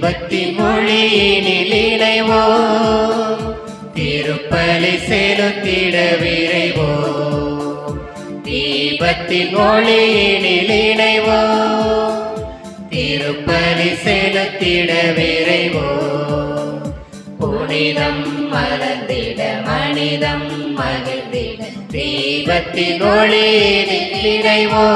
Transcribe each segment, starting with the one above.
பக்தி மொழியினில் இணைவோ திருப்பலி செலுத்திட விரைவோ தீபத்தின் மொழியினில் இணைவோ திருப்பலி செலுத்திட விரைவோ புனிதம் மலர்ந்திட மனிதம் மகிழ்ந்திட தீபத்தின் ஒளியினில் இணைவோ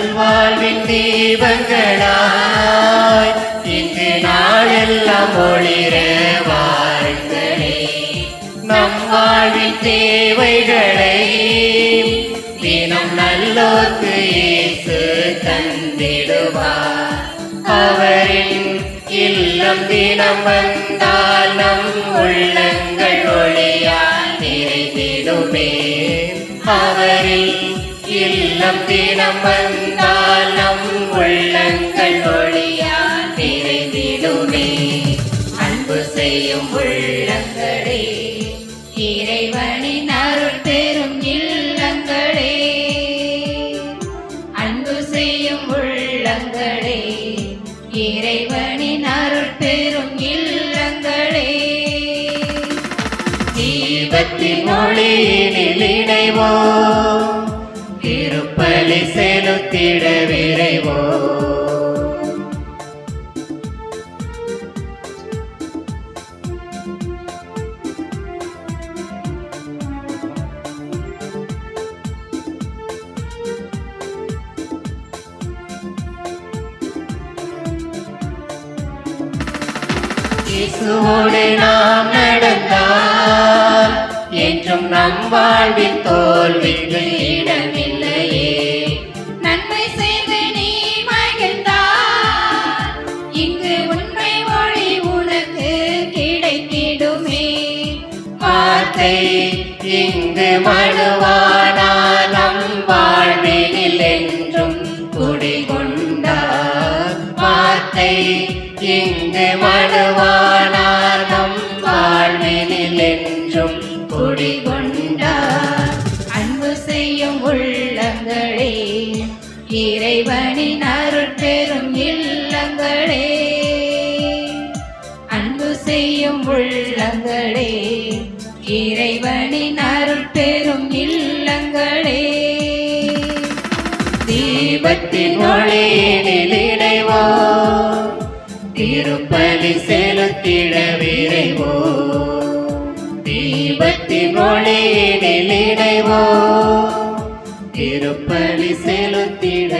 நல்வாழ்வின் தீபங்களாய் இங்கு நாளெல்லாம் ஒளிர வாருங்களே நம் வாழ்வின் தேவைகளை தினம் நல்லோர்க்கு இயேசு தந்திடுவார். அவரின் இல்லம் தினம் வந்தால் நம் உள்ளங்கள் ஒளியால் நிறைந்திடுமே. அவரில் இல்லம் தினம் வந்த இல்லங்களே இறைவனின் அருள் பெறும் இல்லங்களே. அன்பு செய்யும் உள்ளங்களே இறைவனின் அருள் பெறும் இல்லங்களே. தீபத்தின் மொழியினில் இணைவோ திருப்பலி செலுத்திட விரைவோ இயேசுவோடு நாம் நடந்தால் என்றும் நம் வாழ்வில் தோல்விக்கு இடமில்லையே. நன்மை செய்து நீ மகிழ்ந்தால் இங்கு உண்மை மொழி உனக்கு கிடைத்திடுமே. வார்த்தை இங்கு மனுவானா நம் வாழ்வில் என்றும் குடிகொண்டார். வார்த்தை இங்கு மனுவானா நம் என்றும் குடிகொண்டார். அன்பு செய்யும் உள்ளங்களே இறைவனின் அருட்பெரும் இல்லங்களே. அன்பு செய்யும் உள்ளங்களே இறைவனின் அருட்பெரும் இல்லங்களே. தீபத்தின் ஒளியினில் இணைவோ திருப்பலி செலுத்திட விரைவோ தீபத்தின் ஒளியினில் இணைவோ திருப்பலி செலுத்திட